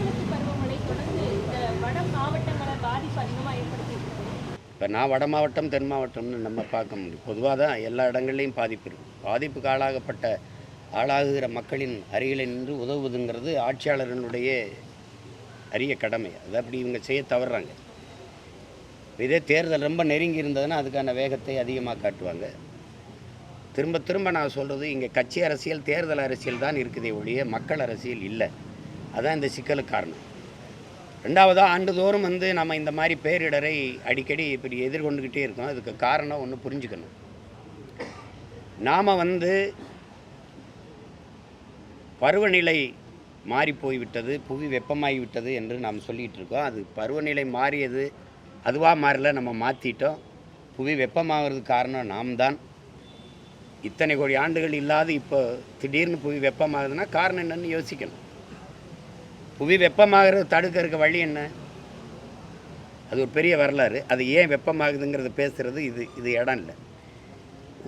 வடகிழக்கு பருவமழை தொடர்ந்து இந்த வட மாவட்டங்களை பாதிப்பு அதிகமாக ஏற்படுத்தியிருக்கு. இப்போ நான் வட மாவட்டம் தென் மாவட்டம்னு நம்ம பார்க்க முடியும். பொதுவாக தான் எல்லா இடங்கள்லையும் பாதிப்பு இருக்கும். பாதிப்புக்கு ஆளாகப்பட்ட ஆளாகுகிற மக்களின் அருகில் நின்று உதவுவதுங்கிறது ஆட்சியாளர்களுடைய அரிய கடமை. அது அப்படி இவங்க செய்ய தவறுறாங்க. இதே தேர்தல் ரொம்ப நெருங்கி இருந்ததுன்னா அதுக்கான வேகத்தை அதிகமாக காட்டுவாங்க. திரும்ப திரும்ப நான் சொல்கிறது இங்கே கட்சி அரசியல் தேர்தல் அரசியல் தான் இருக்குதே ஒழிய மக்கள் அரசியல் இல்லை. அதான் இந்த சிக்கலுக்கு காரணம். ரெண்டாவதாக ஆண்டுதோறும் வந்து நம்ம இந்த மாதிரி பேரிடரை அடிக்கடி இப்படி எதிர்கொண்டுக்கிட்டே இருக்கோம். அதுக்கு காரணம் ஒன்று புரிஞ்சுக்கணும். நாம் வந்து பருவநிலை மாறி போய்விட்டது புவி வெப்பமாகிவிட்டது என்று நாம் சொல்லிகிட்டு இருக்கோம். அது பருவநிலை மாறியது அதுவாக மாறல நம்ம மாற்றிட்டோம் புவி வெப்பமாகிறதுக்கு காரணம் நாம் தான் இத்தனை கோடி ஆண்டுகள் இல்லாத இப்போ திடீர்னு புவி வெப்பமாகுதுன்னா காரணம் என்னன்னு யோசிக்கணும். புவி வெப்பமாகிறது தடுக்கிறதுக்கு வழி என்ன? அது ஒரு பெரிய வரலாறு. அது ஏன் வெப்பமாகுதுங்கிறத பேசுகிறது இது இது இடம் இல்லை.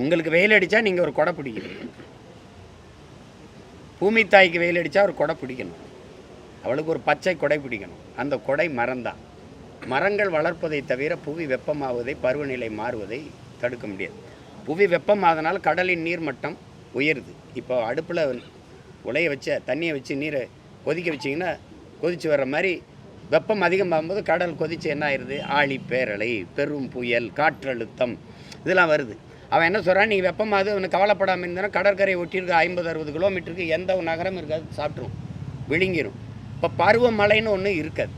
உங்களுக்கு வெயில் அடித்தா நீங்கள் ஒரு கொடை பிடிக்கிறீங்க பூமி தாய்க்கு வெயில் அடித்தா ஒரு கொடை பிடிக்கணும். அவளுக்கு ஒரு பச்சை கொடை பிடிக்கணும். அந்த கொடை மரம்தான். மரங்கள் வளர்ப்பதை தவிர புவி வெப்பமாவதை பருவநிலை மாறுவதை தடுக்க முடியாது. புவி வெப்பமாதனால் கடலின் நீர்மட்டம் உயருது. இப்போ அடுப்பில் உலைய வச்ச தண்ணியை வச்சு நீரை கொதிக்க வச்சிங்கன்னா கொதித்து வர்ற மாதிரி வெப்பம் அதிகமாகும்போது கடல் கொதித்து என்ன ஆயிடுது ஆழி பேரலை பெரும் புயல் காற்றழுத்தம் இதெல்லாம் வருது. அவன் என்ன சொல்கிறான் நீ வெப்பமாகுது அவனுக்கு கவலைப்படாமல் இருந்தனா கடற்கரை ஒட்டியிருக்க ஐம்பது அறுபது கிலோமீட்டருக்கு எந்த ஒரு நகரம் இருக்காது. சாப்பிட்ரும் விழுங்கிரும். இப்போ பருவமழைன்னு ஒன்று இருக்காது.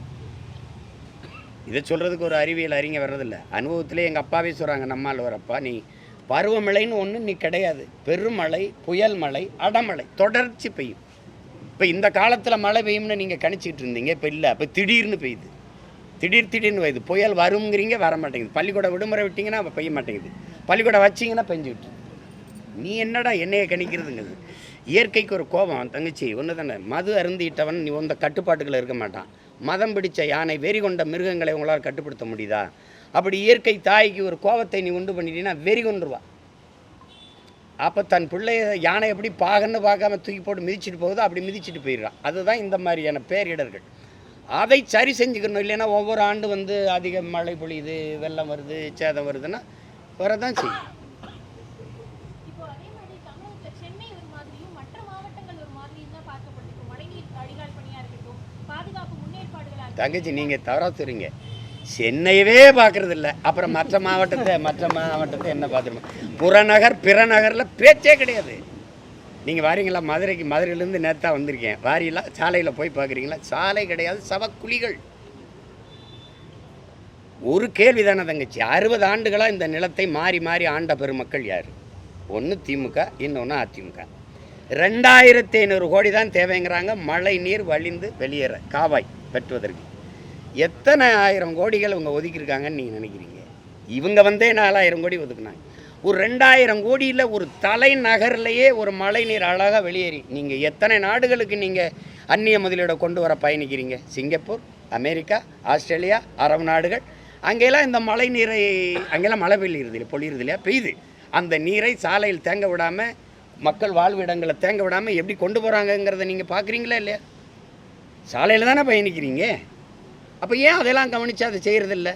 இதை சொல்கிறதுக்கு ஒரு அறிவியல் அறிஞர் வர்றதில்ல. அனுபவத்திலே எங்கள் அப்பாவே சொல்கிறாங்க நம்மால் வரப்பா நீ பருவமழைன்னு ஒன்று நீ கிடையாது. பெருமழை புயல் மழை அடமழை தொடர்ச்சி பெய்யும். இப்போ இந்த காலத்தில் மழை பெய்யும்னு நீங்கள் கணிச்சிக்கிட்டு இருந்தீங்க இப்போ இல்லை. அப்போ திடீர்னு பெய்யுது. திடீர் திடீர்னு பெய்யுது புயல் வருங்கிறீங்க வர மாட்டேங்குது. பள்ளிக்கூட விடுமுறை விட்டிங்கன்னா அப்போ பெய்ய மாட்டேங்குது. பள்ளிக்கூடம் வச்சிங்கன்னா பெஞ்சு விட்டு நீ என்னடா என்னைய கணிக்கிறதுங்கிறது? இயற்கைக்கு ஒரு கோபம். தங்கச்சி ஒன்று தானே. மது அருந்திட்டவன் நீ உந்த கட்டுப்பாட்டுக்குள்ள இருக்க மாட்டான். மதம் பிடிச்ச யானை வெறி கொண்ட மிருகங்களை உங்களால் கட்டுப்படுத்த முடியுதா? அப்படி இயற்கை தாய்க்கு ஒரு கோபத்தை நீ உண்டு பண்ணிட்டீங்கன்னா வெறி கொண்டுருவா அப்போ தன் பிள்ளைய யானை எப்படி பாகன்னு பார்க்காம தூக்கி போட்டு மிதிச்சிட்டு போகுதோ அப்படி மிதிச்சிட்டு போயிடுறான். அதுதான் இந்த மாதிரியான பேரிடர்கள். அதை சரி செஞ்சுக்கணும். இல்லைன்னா ஒவ்வொரு ஆண்டு வந்து அதிக மழை பொழியுது வெள்ளம் வருது சேதம் வருதுன்னா வரதான் செய்யும். தங்கச்சி நீங்கள் தவறாக சொல்றீங்க. சென்னையவே பார்க்கறதில்ல. அப்புறம் மற்ற மாவட்டத்தை மற்ற மாவட்டத்தை என்ன பார்த்துருமா புறநகர் பிறநகரில் பேச்சே கிடையாது. நீங்கள் வாரீங்களா? மதுரைக்கு மதுரையிலேருந்து நேத்தா வந்திருக்கேன். வாரியெல்லாம் சாலையில் போய் பார்க்குறீங்களா? சாலை கிடையாது சவக்குழிகள். ஒரு கேள்வி தானே தங்கச்சி. அறுபது ஆண்டுகளாக இந்த நிலத்தை மாறி மாறி ஆண்ட பெருமக்கள் யார்? ஒன்று திமுக இன்னொன்று அதிமுக. ரெண்டாயிரத்தி ஐநூறு கோடி தான் தேவைங்கிறாங்க. மழை நீர் வழிந்து வெளியேற காவாய் பெற்றுவதற்கு எத்தனை ஆயிரம் கோடிகள் இவங்க ஒதுக்கியிருக்காங்கன்னு நீங்கள் நினைக்கிறீங்க? இவங்க வந்தே நாலாயிரம் கோடி ஒதுக்குனாங்க. ஒரு ரெண்டாயிரம் கோடியில் ஒரு தலைநகர்லேயே ஒரு மழை நீர் அழகாக வெளியேறி நீங்கள் எத்தனை நாடுகளுக்கு நீங்கள் அந்நிய முதலீடை கொண்டு வர பயணிக்கிறீங்க? சிங்கப்பூர் அமெரிக்கா ஆஸ்திரேலியா அரபு நாடுகள். அங்கெல்லாம் இந்த மழை நீரை அங்கெல்லாம் மழை பெய்யுறது இல்லை பொழியுறது இல்லையா பெய்யுது. அந்த நீரை சாலையில் தேங்க விடாமல் மக்கள் வாழ்விடங்களை தேங்க விடாமல் எப்படி கொண்டு போகிறாங்கங்கிறத நீங்கள் பார்க்குறீங்களா இல்லையா? சாலையில் தானே பயணிக்கிறீங்க? அப்போ ஏன் அதெல்லாம் கவனித்து அதை செய்கிறதில்ல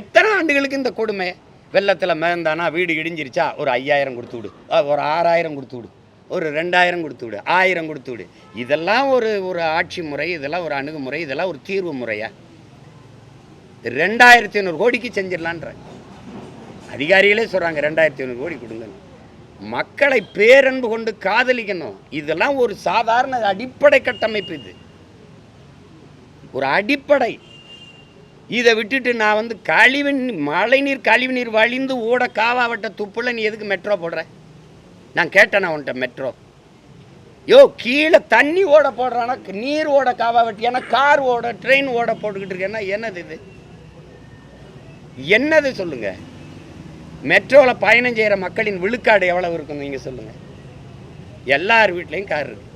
எத்தனை ஆண்டுகளுக்கு இந்த கொடுமை? வெள்ளத்தில் மிதந்தானா வீடு இடிஞ்சிருச்சா? ஒரு ஐயாயிரம் கொடுத்து விடு. ஒரு ஆறாயிரம் கொடுத்து விடு. ஒரு ரெண்டாயிரம் கொடுத்து விடு. ஆயிரம் கொடுத்து விடு. இதெல்லாம் ஒரு ஒரு ஆட்சி முறை இதெல்லாம் ஒரு அணுகுமுறை இதெல்லாம் ஒரு தீர்வு முறையா? ரெண்டாயிரத்தி ஐநூறு கோடிக்கு செஞ்சிடலான்ற. அதிகாரிகளே சொல்கிறாங்க ரெண்டாயிரத்தி ஐநூறு கோடி கொடுங்க மக்களை பேரன்பு கொண்டு காதலிக்கணும். இதெல்லாம் ஒரு சாதாரண அடிப்படை கட்டமைப்பு இது. ஒரு அடிப்படை. இதை விட்டுட்டு நான் வந்து கழிவு நீ- மழைநீர் கழிவுநீர் வழிந்து ஓட காவாவட்ட துப்புல நீ எதுக்கு மெட்ரோ போடுற? நான் கேட்டேன் உன்கிட்ட மெட்ரோ யோ கீழே தண்ணி ஓட போடுறானா? நீர் ஓட காவா வெட்டியானா கார் ஓட ட்ரெயின் ஓட போட்டுக்கிட்டு இருக்கேன்னா என்னது இது? என்னது சொல்லுங்க? மெட்ரோவில் பயணம் செய்கிற மக்களின் விழுக்காடு எவ்வளவு இருக்கும் நீங்கள் சொல்லுங்கள் எல்லார் வீட்லேயும் கார் இருக்குது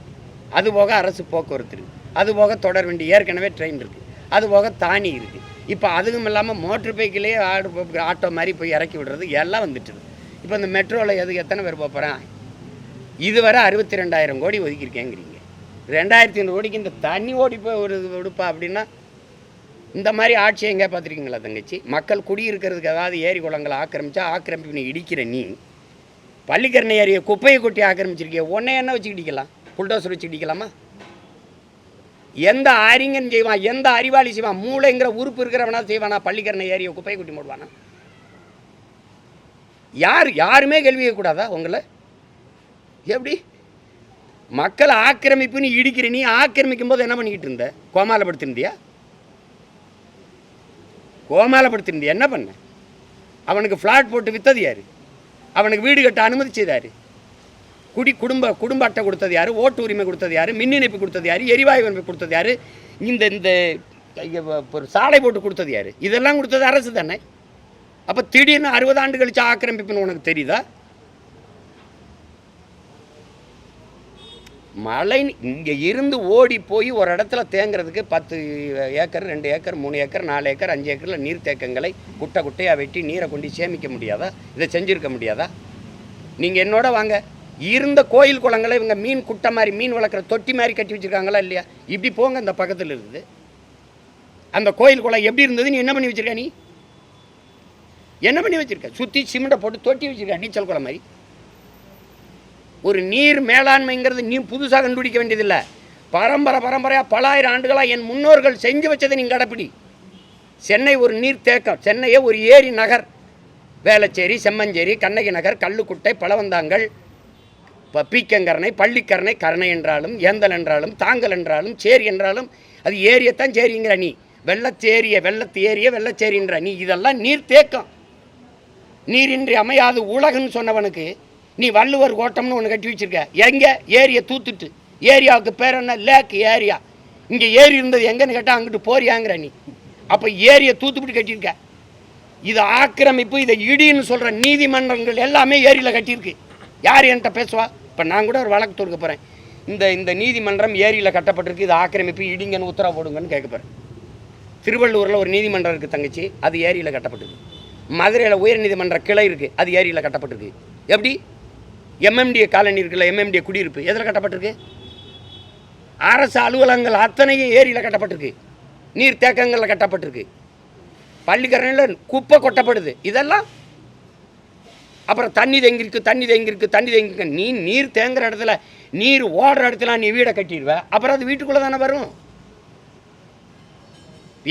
அது போக அரசு போக்குவரத்து இருக்குது அது போக தொடர் வண்டி ஏற்கனவே ட்ரெயின் இருக்குது அது போக தானி இருக்குது இப்போ அதுவும் இல்லாமல் மோட்ரு பைக்கிலே ஆடு ஆட்டோ மாதிரி போய் இறக்கி விடுறது எல்லாம் வந்துட்டுது. இப்போ இந்த மெட்ரோவில் எதுக்கு எத்தனை பேர் போகிறேன் இதுவரை அறுபத்தி ரெண்டாயிரம் கோடி ஒதுக்கியிருக்கேங்கிறீங்க. ரெண்டாயிரத்தி ஐநூறு கோடிக்கு இந்த தண்ணி ஓடி போய் ஒரு விடுப்பா அப்படின்னா இந்த மாதிரி ஆட்சி எங்கே பார்த்துருக்கீங்களா தங்கச்சி? மக்கள் குடியிருக்கிறதுக்கு ஏதாவது ஏரி குளங்களை ஆக்கிரமிச்சா ஆக்கிரமிப்பு நீ இடிக்கிற நீ. பள்ளிக்கரணை ஏரியை குப்பையை கொட்டி ஆக்கிரமிச்சிருக்கிய உன்னை என்ன வச்சு இடிக்கலாம் புல்டோசர் வச்சு இடிக்கலாமா எந்த அறிஞன் செய்வான் எந்த அறிவாளி செய்வான் மூளைங்கிற உறுப்பு இருக்கிறவனா செய்வானா? பள்ளிக்கரணை ஏரிய குப்பையை கொட்டி போடுவானா யார் யாருமே கேள்வி கேட்கக்கூடாதா உங்களை? எப்படி? மக்களை ஆக்கிரமிப்புன்னு இடிக்கிற நீ ஆக்கிரமிக்கும் போது என்ன பண்ணிக்கிட்டு இருந்த? கோமாலப்படுத்திருந்தியா கோமாலப்படுத்திருந்தியா என்ன பண்ண? அவனுக்கு ஃப்ளாட் போட்டு வித்தது யாரு? அவனுக்கு வீடு கட்ட அனுமதிச்சது யாரு குடி குடும்ப குடும்ப அட்டை கொடுத்தது யாரு? ஓட்டு உரிமை கொடுத்தது யாரு? மின் இணைப்பு கொடுத்தது யார்? எரிவாயு இணைப்பு கொடுத்தது யார்? இந்த இந்த ஒரு சாலை போட்டு கொடுத்தது யார்? இதெல்லாம் கொடுத்தது அரசு தானே? அப்போ திடீர்னு அறுபது ஆண்டு கழிச்சு ஆக்கிரமிப்புன்னு உனக்கு தெரியுதா? மழை இங்கே இருந்து ஓடி போய் ஒரு இடத்துல தேங்குறதுக்கு பத்து ஏக்கர் ரெண்டு ஏக்கர் மூணு ஏக்கர் நாலு ஏக்கர் அஞ்சு ஏக்கரில் நீர் தேக்கங்களை குட்டை குட்டையாக வெட்டி நீரை கொண்டு சேமிக்க முடியாதா? இதை செஞ்சுருக்க முடியாதா? நீங்கள் என்னோட வாங்க. இருந்த கோயில் குளங்களை இவங்க மீன் குட்டை மாதிரி மீன் வளர்க்குற தொட்டி மாதிரி கட்டி வச்சுருக்காங்களா இல்லையா? இப்படி போங்க அந்த பக்கத்தில் இருக்குது அந்த கோயில் குளம் எப்படி இருந்தது நீ என்ன பண்ணி வச்சிருக்க நீ? என்ன பண்ணி வச்சிருக்க? சுற்றி சிமெண்ட்டை போட்டு தொட்டி வச்சுருக்க நீச்சல் குளம் மாதிரி. ஒரு நீர் மேலாண்மைங்கிறது நீ புதுசாக கண்டுபிடிக்க வேண்டியதில்லை. பரம்பரை பரம்பரையாக பல ஆயிரம் ஆண்டுகளாக என் முன்னோர்கள் செஞ்சு வச்சதை நீ கடைப்பிடி. சென்னை ஒரு நீர் தேக்கம். சென்னையே ஒரு ஏரி நகர். வேளச்சேரி செம்மஞ்சேரி கண்ணகி நகர் கல்லுக்குட்டை பழவந்தாங்கல் பீக்கங்கரணை பள்ளிக்கரணை கரணை என்றாலும் ஏந்தல் என்றாலும் தாங்கல் என்றாலும் சேரி என்றாலும் அது ஏரியத்தான் சேரிங்கிற நீ. வெள்ளச்சேரிய வெள்ளத்து ஏரிய வெள்ளச்சேரின்ற நீ. இதெல்லாம் நீர் தேக்கம். நீரின்றி அமையாது உலகன்னு சொன்னவனுக்கு நீ வள்ளுவர் கோட்டம்னு ஒன்று கட்டி வச்சிருக்க. எங்கே? ஏரியை தூத்துட்டு. ஏரியாவுக்கு பேர் என்ன? Lake area. இங்கே ஏரி இருந்தது எங்கன்னு கேட்டால் அங்கிட்டு போறியாங்கிற நீ. அப்போ ஏரியை தூத்துப்பிட்டு கட்டியிருக்க. இது ஆக்கிரமிப்பு இதை இடின்னு சொல்கிற நீதிமன்றங்கள் எல்லாமே ஏரியில் கட்டியிருக்கு. யார் என்கிட்ட பேசுவா? இப்போ நான் கூட ஒரு வழக்கு தொடுக்க போகிறேன் இந்த இந்த நீதிமன்றம் ஏரியில் கட்டப்பட்டிருக்கு இது ஆக்கிரமிப்பு இடிங்கன்னு உத்தரவு போடுங்கன்னு கேட்க போகிறேன் திருவள்ளூரில் ஒரு நீதிமன்றம் இருக்குது தங்கச்சி அது ஏரியில் கட்டப்பட்டிருக்கு. மதுரையில் உயர்நீதிமன்ற கிளை இருக்குது அது ஏரியில் கட்டப்பட்டிருக்கு. எப்படி? எம்எம்டிஏ காலனி இருக்குல்ல எம்எம்டிஏ குடியிருப்பு எதில் கட்டப்பட்டிருக்கு? அரசு அலுவலகங்கள் அத்தனையும் ஏரியில் கட்டப்பட்டிருக்கு. நீர் தேக்கங்களில் கட்டப்பட்டிருக்கு. பள்ளிக்கரணையில் குப்பை கொட்டப்படுது. இதெல்லாம் அப்புறம் தண்ணி தேங்கியிருக்கு தண்ணி தேங்கிருக்கு தண்ணி தேங்கிருக்கு நீ நீர் தேங்குற இடத்துல நீர் ஓடுற இடத்துல நீ வீடை கட்டிடுவ. அப்புறம் அது வீட்டுக்குள்ளே தானே வரும்.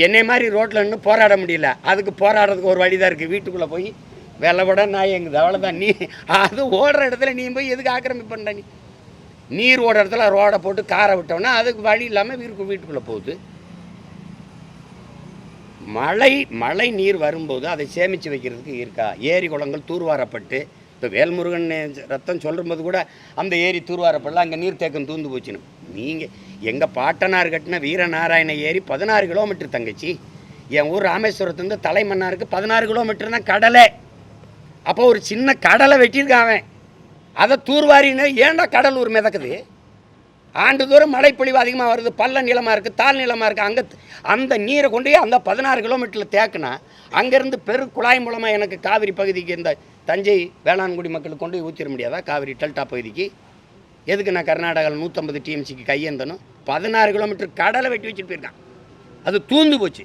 என்னை மாதிரி ரோட்டில் நின்று போராட முடியல. அதுக்கு போராடுறதுக்கு ஒரு வழி தான் இருக்குது வீட்டுக்குள்ளே போய் வெள்ளை விட நான் எங்குது? அவ்வளோதான் நீ அது ஓடுற இடத்துல நீ போய் எதுக்கு ஆக்கிரமிப்பு பண்ணுற நீ? நீர் ஓடுற இடத்துல ரோடை போட்டு காரை விட்டோன்னா அதுக்கு வழி இல்லாமல் வீட்டுக்கு வீட்டுக்குள்ளே போகுது. மழை மழை நீர் வரும்போது அதை சேமித்து வைக்கிறதுக்கு இருக்கா? ஏரி குளங்கள் தூர்வாரப்பட்டு இப்போ வேல்முருகன் ரத்தம் சொல்லும்போது கூட அந்த ஏரி தூர்வாரப்படல அங்கே நீர் தேக்கம் தூந்து போச்சுன்னு. நீங்கள் எங்கள் பாட்டனார் கட்டின வீரநாராயண ஏரி பதினாறு கிலோமீட்டர் தங்கச்சி. என் ஊர் ராமேஸ்வரத்துலேருந்து தலைமன்னாருக்கு பதினாறு கிலோமீட்டர் தான் கடலை. அப்போ ஒரு சின்ன கடலை வெட்டியிருக்கான் அவன். அதை தூர்வாரின்னு ஏன்டா கடலூர் மிதக்குது? ஆண்டுதோறும் மழைப்பொழிவு அதிகமாக வருது பள்ள நிலமாக இருக்குது தாழ் நிலமாக இருக்குது அங்கே அந்த நீரை கொண்டு அந்த பதினாறு கிலோமீட்டரில் தேக்குனா அங்கேருந்து பெரு குழாய் மூலமாக எனக்கு காவிரி பகுதிக்கு இந்த தஞ்சை வேளாண்குடி மக்களுக்கு கொண்டு போய் ஊற்றிட முடியாதா? காவிரி டெல்டா பகுதிக்கு. எதுக்கு நான் கர்நாடகாவில் நூற்றம்பது டிஎம்சிக்கு கையேந்தனும்? பதினாறு கிலோமீட்டர் கடலை வெட்டி வச்சுட்டு போயிருக்கான். அது தூந்து போச்சு.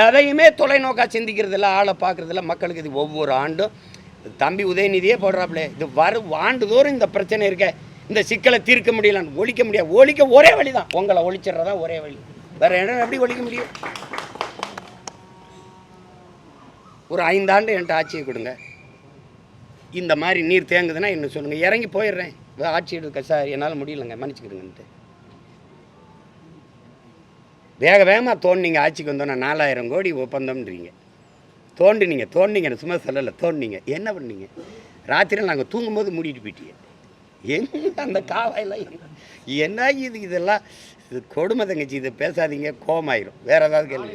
எதையுமே தொலைநோக்கா சிந்திக்கிறதில்ல ஆளை பார்க்குறதில்ல. மக்களுக்கு இது ஒவ்வொரு ஆண்டும் தம்பி உதயநிதியே போடுறாப்புல இது வரும் ஆண்டுதோறும் இந்த பிரச்சனை இருக்க. இந்த சிக்கலை தீர்க்க முடியலன்னு ஒழிக்க முடியாது. ஒழிக்க ஒரே வழி தான் உங்களை ஒழிச்சிடுறதா ஒரே வழி. வேற இடம் எப்படி ஒழிக்க முடியும்? ஒரு ஐந்தாண்டு என்கிட்ட ஆட்சியை கொடுங்க. இந்த மாதிரி நீர் தேங்குதுன்னா என்ன சொல்லுங்கள் இறங்கி போயிடுறேன். ஆட்சி எடுக்க சார் என்னால் முடியலங்க. மன்னிச்சுக்கிடுங்கன்ட்டு. வேக வேகமாக தோணுனீங்க ஆட்சிக்கு வந்தோன்னா நாலாயிரம் கோடி ஒப்பந்தம்ன்றீங்க. தோண்டினீங்க தோண்டிங்க சும்மா சொல்லலை தோண்டிங்க என்ன பண்ணீங்க? ராத்திரியில் நாங்கள் தூங்கும்போது மூடிட்டு போயிட்டீங்க எங்க அந்த காவாயெல்லாம் என்ன இது இதெல்லாம்? இது கொடுமை தங்கச்சி இதை பேசாதீங்க கோமாயிரும் வேறு ஏதாவது கேள்வி?